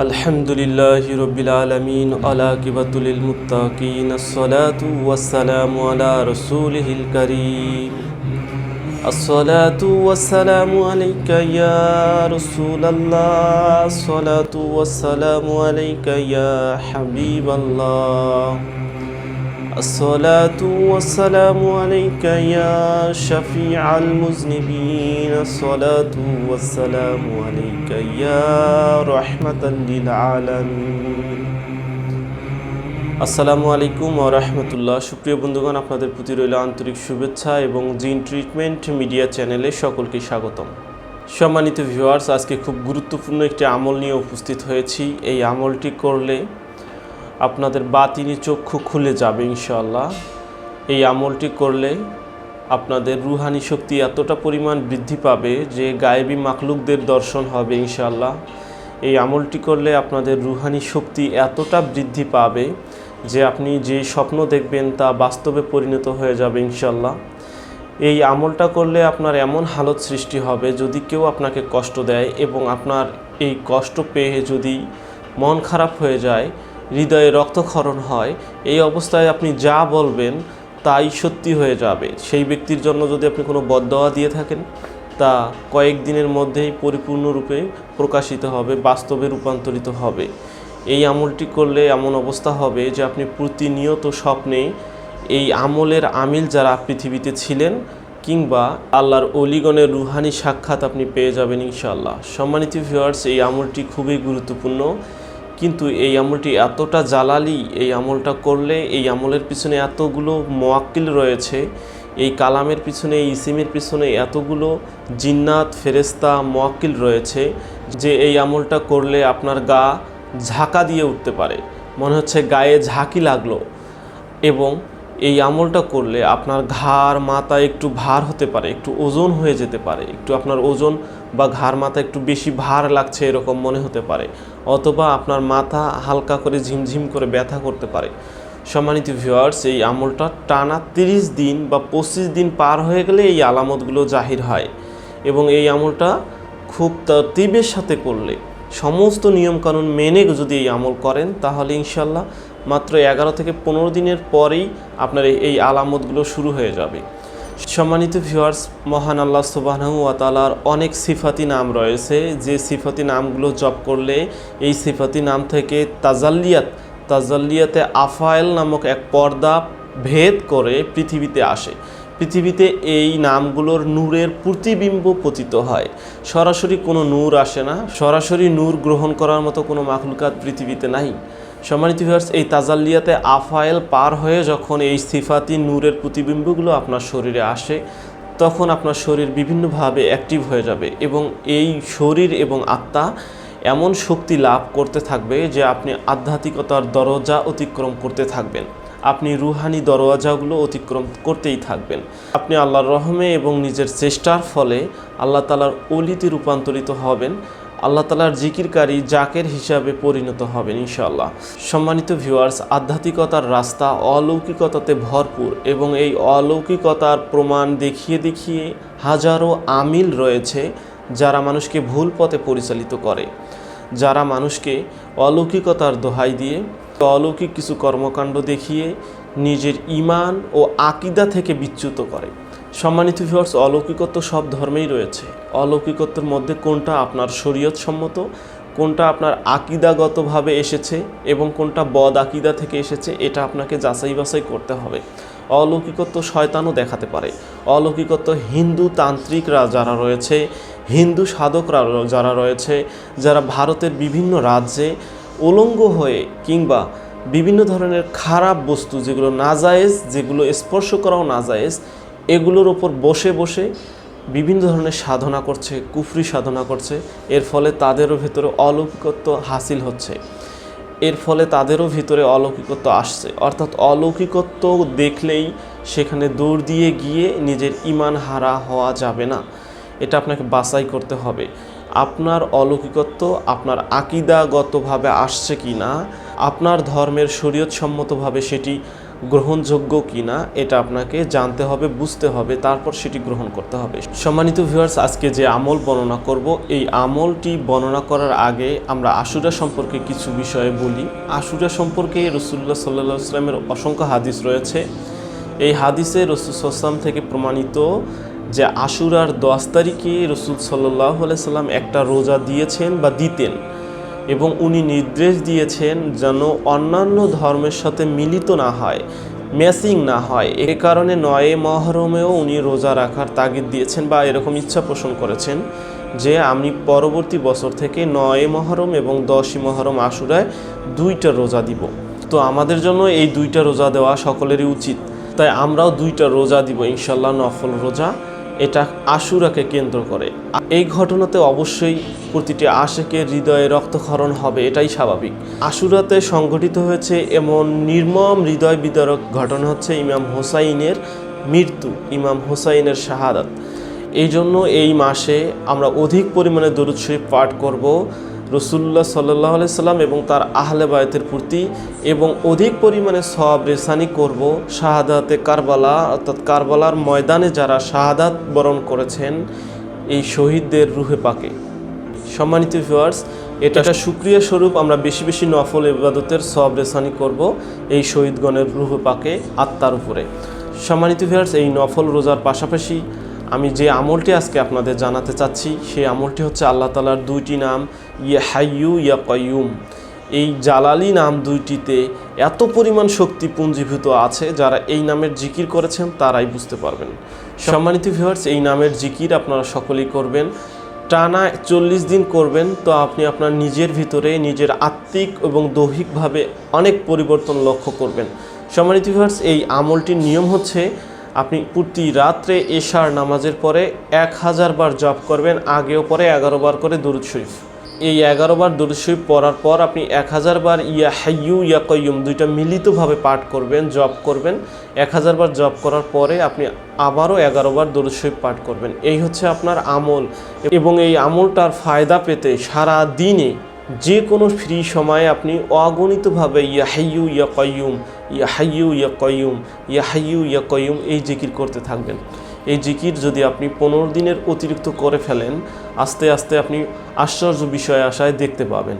الحمد لله رب العالمين علاقبة للمتقين الصلاة والسلام على رسوله الكريم الصلاة والسلام عليك يا رسول الله الصلاة والسلام عليك يا حبيب الله الصلاة والسلام عليك يا شفيع المذنبين الصلاة والسلام عليك يا رحمة للعالمين আসসালামু আলাইকুম ও রহমতুল্লাহ সুপ্রিয় বন্ধুগণ আপনাদের প্রতি রইল আন্তরিক শুভেচ্ছা এবং জিন ট্রিটমেন্ট মিডিয়া চ্যানেলে সকলকে স্বাগতম সম্মানিত ভিউয়ার্স আজকে খুব গুরুত্বপূর্ণ একটি আমল নিয়ে উপস্থিত হয়েছি এই আমলটি করলে আপনাদের বাতিনি চক্ষু খুলে যাবে ইনশাল্লাহ এই আমলটি করলে আপনাদের রুহানি শক্তি এতটা পরিমাণ বৃদ্ধি পাবে যে গায়েবী মাকলুকদের দর্শন হবে ইনশাল্লাহ এই আমলটি করলে আপনাদের রুহানি শক্তি এতটা বৃদ্ধি পাবে যে আপনি যে স্বপ্ন দেখবেন তা বাস্তবে পরিণত হয়ে যাবে ইনশাল্লাহ এই আমলটা করলে আপনার এমন হালত সৃষ্টি হবে যদি কেউ আপনাকে কষ্ট দেয় এবং আপনার এই কষ্ট পেয়ে যদি মন খারাপ হয়ে যায় হৃদয়ে রক্তক্ষরণ হয়, এই অবস্থায় আপনি যা বলবেন তাই সত্যি হয়ে যাবে। সেই ব্যক্তির জন্য যদি আপনি কোনো বদদোয়া দিয়ে থাকেন, তা কয়েকদিনের মধ্যেই পরিপূর্ণরূপে প্রকাশিত হবে, বাস্তবে রূপান্তরিত হবে। এই আমলটি করলে এমন অবস্থা হবে যে আপনি প্রতিনিয়ত স্বপ্নে এই আমলের আমিল যারা পৃথিবীতে ছিলেন কিংবা আল্লাহর অলিগণের রুহানি সাক্ষাৎ আপনি পেয়ে যাবেন ইনশাআল্লাহ। সম্মানিত ভিউয়ার্স এই আমলটি খুবই গুরুত্বপূর্ণ। কিন্তু এই আমলটি এতটা জালালি এই আমলটা করলে এই আমলের পিছনে এতগুলো মোয়াক্কিল রয়েছে, এই কালামের পিছনে, এই ইসিমের পিছনে এতগুলো জিন্নাত ফেরেস্তা মোয়াক্কিল রয়েছে যে এই আমলটা করলে আপনার গা ঝাঁকা দিয়ে উঠতে পারে। মনে হচ্ছে গায়ে ঝাঁকি লাগল এবং এই আমলটা করলে আপনার ঘাড়, মাথা একটু ভার হতে পারে, একটু ওজন হয়ে যেতে পারে, একটু আপনার ওজন বা ঘাড়, মাথা একটু বেশি ভার লাগছে এরকম মনে হতে পারে, অথবা আপনার মাথা হালকা করে ঝিমঝিম করে ব্যথা করতে পারে। সম্মানিত ভিউয়ার্স এই আমলটা টানা তিরিশ দিন বা পঁচিশ দিন পার হয়ে গেলে এই আলামতগুলো জাহির হয় এবং এই আমলটা খুব তরতিবের সাথে করলে সমস্ত নিয়মকানুন মেনে যদি এই আমল করেন, তাহলে ইনশাল্লাহ মাত্র এগারো থেকে পনেরো দিনের পরেই আপনার এই- আলামতগুলো শুরু হয়ে যাবে। সম্মানিত ভিউয়ার্স মহান আল্লাহ সুবাহু তালার অনেক সিফাতি নাম রয়েছে। যে সিফাতি নামগুলো জপ করলে এই সিফাতি নাম থেকে তাজাল্লিয়াত তাজাল্লিয়াতে আফায়েল নামক এক পর্দা ভেদ করে পৃথিবীতে আসে। পৃথিবীতে এই নামগুলোর নূরের প্রতিবিম্ব পতিত হয়। সরাসরি কোনো নূর আসে না। সরাসরি নূর গ্রহণ করার মতো কোনো মাখলুকাত পৃথিবীতে নাই। সম্মানিত ভিউয়ার্স এই তাজাল্লিয়াতে আফায়েল পার হয়ে যখন এই সিফাতি নূরের প্রতিবিম্বগুলো আপনার শরীরে আসে, তখন আপনার শরীর বিভিন্নভাবে অ্যাক্টিভ হয়ে যাবে এবং এই শরীর এবং আত্মা এমন শক্তি লাভ করতে থাকবে যে আপনি আধ্যাত্মিকতার দরজা অতিক্রম করতে থাকবেন। আপনি রুহানি দরওয়াজাগুলো অতিক্রম করতেই থাকবেন। আপনি আল্লাহর রহমে এবং নিজের চেষ্টার ফলে আল্লাহ তালার অলিতে রূপান্তরিত হবেন। আল্লাহ তালার জিকিরকারী জাকের হিসাবে পরিণত হবেন ইনশাআল্লাহ। সম্মানিত ভিউয়ার্স, আধ্যাত্মিকতার রাস্তা অলৌকিকতাতে ভরপুর এবং এই অলৌকিকতার প্রমাণ দেখিয়ে দেখিয়ে হাজারো আমিল রয়েছে যারা মানুষকে ভুল পথে পরিচালিত করে। যারা মানুষকে অলৌকিকতার দোহাই দিয়ে, অলৌকিক কিছু কর্মকাণ্ড দেখিয়ে নিজের ইমান ও আকিদা থেকে বিচ্যুত করে। সম্মানিত ভিউয়ার্স, অলৌকিকত্ব সব ধর্মেই রয়েছে। অলৌকিকত্বের মধ্যে কোনটা আপনার শরীয়ত সম্মত কোনটা আপনার আকিদাগতভাবে এসেছে এবং কোনটা বদ আকিদা থেকে এসেছে, এটা আপনাকে যাচাই বাছাই করতে হবে। অলৌকিকত্ব শয়তানও দেখাতে পারে। অলৌকিকত্ব হিন্দু তান্ত্রিকরা যারা রয়েছে, হিন্দু সাধকরা যারা রয়েছে, যারা ভারতের বিভিন্ন রাজ্যে উলঙ্গ হয়ে কিংবা বিভিন্ন ধরনের খারাপ বস্তু যেগুলো নাজায়েজ, যেগুলো স্পর্শ করাও নাজায়েজ, এগুলোর ওপর বসে বসে বিভিন্ন ধরনের সাধনা করছে, কুফরি সাধনা করছে। এর ফলে তাদেরও ভেতরে অলৌকিকত্ব হাসিল হচ্ছে। এর ফলে তাদেরও ভিতরে অলৌকিকত্ব আসছে। অর্থাৎ অলৌকিকত্ব দেখলেই সেখানে দৌড় দিয়ে গিয়ে নিজের ইমান হারা হওয়া যাবে না। এটা আপনাকে বাছাই করতে হবে। আপনার অলৌকিকত্ব আপনার আকিদাগতভাবে আসছে কি না আপনার ধর্মের শরীয়তসম্মতভাবে সেটি গ্রহণযোগ্য কিনা, এটা আপনাকে জানতে হবে, বুঝতে হবে, তারপর সেটি গ্রহণ করতে হবে। সম্মানিত ভিউয়ার্স আজকে যে আমল বর্ণনা করব, এই আমলটি বর্ণনা করার আগে আমরা আশুরা সম্পর্কে কিছু বিষয়ে বলি। আশুরা সম্পর্কে রসুল্লাহ সাল্লাহ ইসলামের অসংখ্য হাদিস রয়েছে। এই হাদিসে রসুল সাল্লাম থেকে প্রমাণিত যে আশুরার দশ তারিখে রসুল সাল্লাহ সাল্লাম একটা রোজা দিয়েছেন বা দিতেন। এবং উনি নির্দেশ দিয়েছেন যেন অন্যান্য ধর্মের সাথে মিলিত না হয় ম্যাচিং না হয়। এ কারণে নয়ে মহরমেও উনি রোজা রাখার তাগিদ দিয়েছেন বা এরকম ইচ্ছা পোষণ করেছেন যে আমি পরবর্তী বছর থেকে নয় মহরম এবং দশই মহরম আশুরায় দুইটা রোজা দিব। তো আমাদের জন্য এই দুইটা রোজা দেওয়া সকলেরই উচিত। তাই আমরাও দুইটা রোজা দিব, ইনশাল্লাহ নফল রোজা। এটা আশুরাকে কেন্দ্র করে। এই ঘটনাতে অবশ্যই প্রতিটি আশেকের হৃদয়ে রক্তক্ষরণ হবে, এটাই স্বাভাবিক। আশুরাতে সংঘটিত হয়েছে এমন নির্মম হৃদয় বিদারক ঘটনা হচ্ছে ইমাম হোসাইনের মৃত্যু, ইমাম হোসাইনের শাহাদাত। এই জন্য এই মাসে আমরা অধিক পরিমাণে দরুদ শরীফ পাঠ করব। রসুল্লাহ সাল্লাহ সাল্লাম এবং তার আহলে বায়তের প্রতি এবং অধিক পরিমাণে সব রেসানি করব শাহাদাতে কারবালা, অর্থাৎ কারবালার ময়দানে যারা শাহাদাত বরণ করেছেন এই শহীদদের রুহে পাকে। সম্মানিত ভিউয়ার্স এটা সুক্রিয়া স্বরূপ আমরা বেশি বেশি নফল ইবাদতের সব রেসানি করব এই শহীদগণের রুহে পাকে আত্মার উপরে। সম্মানিত ভিউয়ার্স এই নফল রোজার পাশাপাশি আমি যে আমলটি আজকে আপনাদের জানাতে চাচ্ছি, সেই আমলটি হচ্ছে আল্লাহ তালার দুইটি নাম ইয়ে হাইয়ু ইয়া কয়ুম এই জালালি নাম দুইটিতে এত পরিমাণ শক্তি পুঞ্জীভূত আছে, যারা এই নামের জিকির করেছেন, তারাই বুঝতে পারবেন। সম্মানিত ভিউয়ার্স এই নামের জিকির আপনারা সকলেই করবেন। টানা চল্লিশ দিন করবেন, তো আপনি আপনার নিজের ভিতরে, নিজের আত্মিক এবং দৈহিকভাবে অনেক পরিবর্তন লক্ষ্য করবেন। সম্মানিত ভিউয়ার্স এই আমলটির নিয়ম হচ্ছে আপনি প্রতি রাত্রে এশার নামাজের পরে এক হাজার বার জপ করবেন, আগেও পরে এগারো বার করে দরুদ শরীফ। এই এগারো বার দরুদ শরীফ পড়ার পর আপনি এক হাজার বার ইয়া হাইয়ু, ইয়া কয়ুম দুইটা মিলিতভাবে পাঠ করবেন, জপ করবেন। এক হাজার বার জপ করার পরে আপনি আবারও এগারো বার দরুদ শরীফ পাঠ করবেন। এই হচ্ছে আপনার আমল এবং এই আমলটার ফায়দা পেতে সারা দিনে যে কোনো ফ্রি সময়ে আপনি অগণিতভাবে ইয়া হাইয়ু ইয়া কয়ুম ইয়া হাইয়ু ইয়া কয়ুম ইয়া হাইয়ু ইয়া কয়ুম এই জিকির করতে থাকবেন। এই জিকির যদি আপনি পনেরো দিনের অতিরিক্ত করে ফেলেন, আস্তে আস্তে আপনি আশ্চর্য বিষয়ে আশায় দেখতে পাবেন।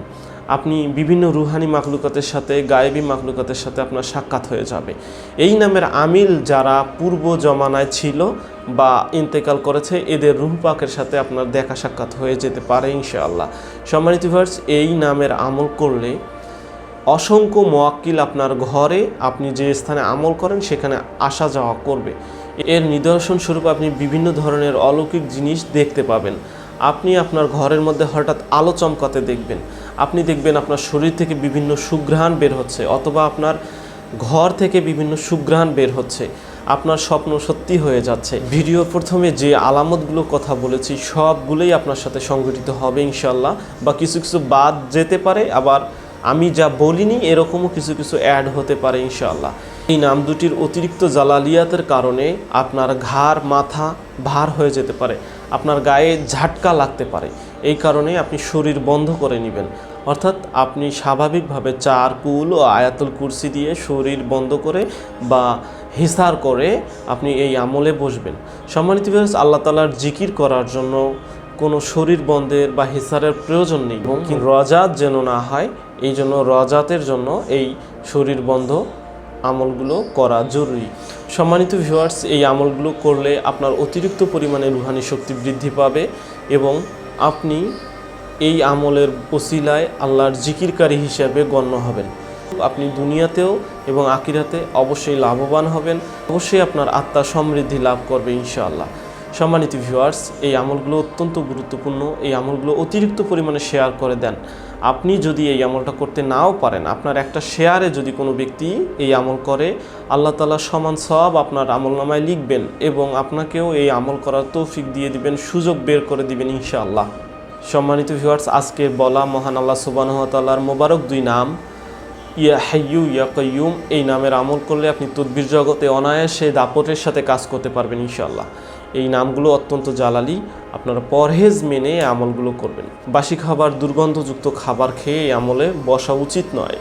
আপনি বিভিন্ন রুহানি মাকলুকাতের সাথে, গায়েবী মাকলুকাতের সাথে আপনার সাক্ষাৎ হয়ে যাবে। এই নামের আমিল যারা পূর্ব জমানায় ছিল বা ইন্তেকাল করেছে, এদের রুহ পাকের সাথে আপনার দেখা সাক্ষাৎ হয়ে যেতে পারে ইনশাআল্লাহ। সম্মানিত ভার্স এই নামের আমল করলে অসংখ্য মোয়াক্কিল আপনার ঘরে আপনি যে স্থানে আমল করেন, সেখানে আসা যাওয়া করবে। এর নিদর্শন স্বরূপ আপনি বিভিন্ন ধরনের অলৌকিক জিনিস দেখতে পাবেন। আপনি আপনার ঘরের মধ্যে হঠাৎ আলো চমকাতে দেখবেন। আপনি দেখবেন আপনার শরীর থেকে বিভিন্ন সুঘ্রাণ বের হচ্ছে, অথবা আপনার ঘর থেকে বিভিন্ন সুঘ্রাণ বের হচ্ছে। আপনার স্বপ্ন সত্যি হয়ে যাচ্ছে। ভিডিও প্রথমে যে আলামতগুলো কথা বলেছি, সবগুলোই আপনার সাথে সংঘটিত হবে ইনশাল্লাহ বা কিছু কিছু বাদ যেতে পারে, আবার আমি যা বলিনি এরকমও কিছু কিছু অ্যাড হতে পারে ইনশাল্লাহ এই নাম দুটির অতিরিক্ত জালালিয়াতের কারণে আপনার ঘাড়, মাথা ভার হয়ে যেতে পারে। আপনার গায়ে ঝাটকা লাগতে পারে। এই কারণে আপনি শরীর বন্ধ করে নেবেন। অর্থাৎ আপনি স্বাভাবিকভাবে চার কুল ও আয়াতুল কুরসি দিয়ে শরীর বন্ধ করে বা হিসার করে আপনি এই আমলে বসবেন। সম্মানিত বিভাগ আল্লাহ তালার জিকির করার জন্য কোনো শরীর বন্ধের বা হিসারের প্রয়োজন নেই। রজাত যেন না হয়, এই জন্য রজাতের জন্য এই শরীর বন্ধ আমলগুলো করা জরুরি। সম্মানিত ভিউয়ার্স এই আমলগুলো করলে আপনার অতিরিক্ত পরিমাণে রুহানি শক্তি বৃদ্ধি পাবে এবং আপনি এই আমলের ওসিলায় আল্লাহর জিকিরকারী হিসাবে গণ্য হবেন। আপনি দুনিয়াতেও এবং আকিরাতে অবশ্যই লাভবান হবেন। অবশ্যই আপনার আত্মা সমৃদ্ধি লাভ করবে ইনশাআল্লাহ। সম্মানিত ভিউয়ার্স এই আমলগুলো অত্যন্ত গুরুত্বপূর্ণ। এই আমলগুলো অতিরিক্ত পরিমাণে শেয়ার করে দেন। আপনি যদি এই আমলটা করতে নাও পারেন, আপনার একটা শেয়ারে যদি কোনো ব্যক্তি এই আমল করে, আল্লাহ তালা সমান সব আপনার আমল নামায় লিখবেন এবং আপনাকেও এই আমল করার তৌফিক দিয়ে দিবেন, সুযোগ বের করে দিবেন ইনশাআল্লাহ। সম্মানিত ভিউয়ার্স আজকে বলা মহান আল্লাহ সুবানহতাল্লাহর মোবারক দুই নাম। ইয়া হাইয়ু, ইয়া কয়ুম এই নামের আমল করলে আপনি তদ্বির জগতে অনায়াসে দাপটের সাথে কাজ করতে পারবেন ইনশাআল্লাহ। এই নামগুলো অত্যন্ত জ্বালালি আপনারা পরহেজ মেনে আমলগুলো করবেন। বাসি খাবার, দুর্গন্ধযুক্ত খাবার খেয়ে এই আমলে বসা উচিত নয়।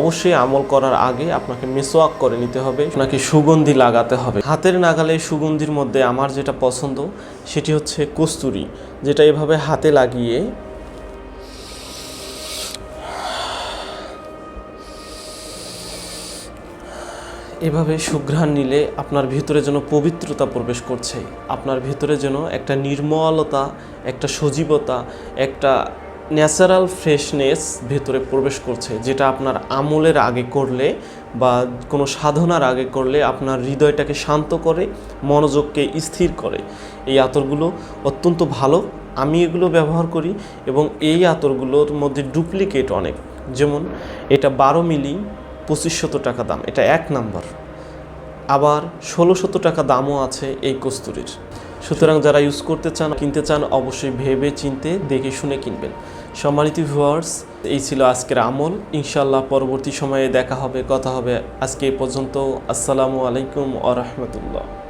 অবশ্যই আমল করার আগে আপনাকে মেসোয়াক করে নিতে হবে, আপনাকে সুগন্ধি লাগাতে হবে। হাতের নাগালে সুগন্ধির মধ্যে আমার যেটা পছন্দ, সেটি হচ্ছে কস্তুরি, যেটা এভাবে হাতে লাগিয়ে এভাবে সুঘ্রাণ নিলে আপনার ভিতরে যেন পবিত্রতা প্রবেশ করছে। আপনার ভিতরে যেন একটা নির্মলতা, একটা সজীবতা, একটা ন্যাচারাল ফ্রেশনেস ভেতরে প্রবেশ করছে, যেটা আপনার আমলের আগে করলে বা কোনো সাধনার আগে করলে আপনার হৃদয়টাকে শান্ত করে, মনোযোগকে স্থির করে। এই আতরগুলো অত্যন্ত ভালো। আমি এগুলো ব্যবহার করি এবং এই আতরগুলোর মধ্যে ডুপ্লিকেট অনেক। যেমন এটা বারো মিলি পঁচিশশত টাকা দাম, এটা এক নাম্বার। আবার ষোলোশত টাকা দামও আছে এই কস্তুরির। সুতরাং যারা ইউজ করতে চান, কিনতে চান, অবশ্যই ভেবে চিনতে, দেখে শুনে কিনবেন। সম্মানিত ভিউয়ার্স এই ছিল আজকের আমল। ইনশাল্লাহ পরবর্তী সময়ে দেখা হবে, কথা হবে। আজকে এই পর্যন্ত, আসসালামু আলাইকুম আ রহমতুল্লাহ।